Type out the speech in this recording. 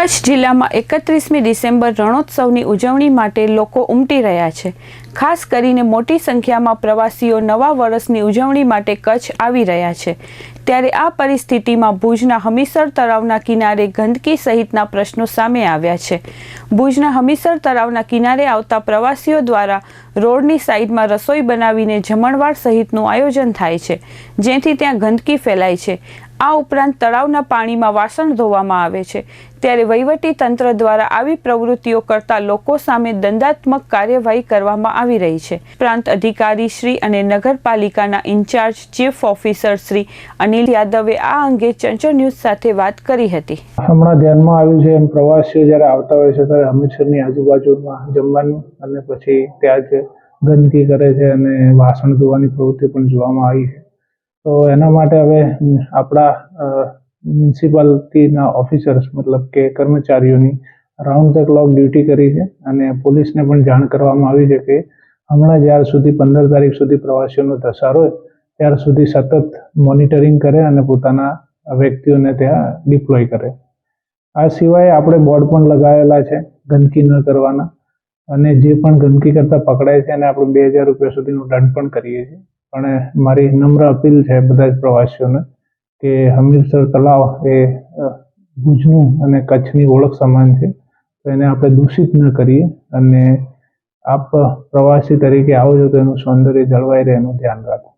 કચ્છ જિલ્લામાં એકત્રીસમી ડિસેમ્બર રણોત્સવની ઉજવણી માટે લોકો ઉમટી રહ્યા છે. ખાસ કરીને મોટી સંખ્યામાં પ્રવાસીઓ નવા વર્ષની ઉજવણી માટે કચ્છ આવી રહ્યા છે. ત્યારે આ પરિસ્થિતિમાં ભુજના હમીસર તળાવના કિનારે ગંદકી સહિતના પ્રશ્નો સામે આવ્યા છે. ભુજના હમીસર તળાવના કિનારે આવતા પ્રવાસીઓ દ્વારા રોડની સાઈડમાં રસોઈ બનાવીને જમણવાર સહિતનું આયોજન થાય છે, જેથી ત્યાં ગંદકી ફેલાય છે. આ ઉપરાંત તળાવના પાણીમાં વાસણ ધોવામાં આવે છે. ત્યારે વહીવટી તંત્ર દ્વારા આવી પ્રવૃત્તિઓ કરતા લોકો સામે દંડાત્મક કાર્યવાહી કરવામાં આવી રહી છે. પ્રાંત અધિકારી શ્રી અને નગરપાલિકાના incharge chief officer Shri Anil યાદવે આ અંગે ચંચળ ન્યૂઝ સાથે વાત કરી હતી. હમણાં ધ્યાનમાં આવ્યું છે એમ પ્રવાસીઓ જ્યારે આવતા હોય છે ત્યારે હમીરસરની આજુબાજુમાં જમવાનું અને પછી ત્યાં જ ગંદકી કરે છે અને વાસણ ધોવાની પ્રવૃત્તિ પણ જોવામાં આવી છે. તો એના માટે હવે આપણા મ્યુનિસિપાલિટીના ઓફિસર્સ, મતલબ કે કર્મચારીઓની રાઉન્ડ ધ ક્લોક ડ્યુટી કરી છે અને પોલીસને પણ જાણ કરવામાં આવી છે કે હમણાં જ્યાર સુધી પંદર તારીખ સુધી પ્રવાસીઓનો ધસારો ત્યાર સુધી સતત મોનિટરિંગ કરે અને પોતાના વ્યક્તિઓને ત્યાં ડિપ્લોય કરે. આ સિવાય આપણે બોર્ડ પણ લગાવેલા છે ગંદકી ન કરવાના અને જે પણ ગંદકી કરતા પકડાય છે એને આપણે બે હજાર રૂપિયા સુધીનો દંડ પણ કરીએ છીએ. પણ મારી નમ્ર અપીલ છે બધા જ પ્રવાસીઓને કે હમીરસર તળાવ એ ભુજનું અને કચ્છની ઓળખ સમાન છે. તો એને આપણે દૂષિત ન કરીએ અને આપ પ્રવાસી તરીકે આવો છો તો એનું સૌંદર્ય જળવાઈ રહે એનું ધ્યાન રાખો.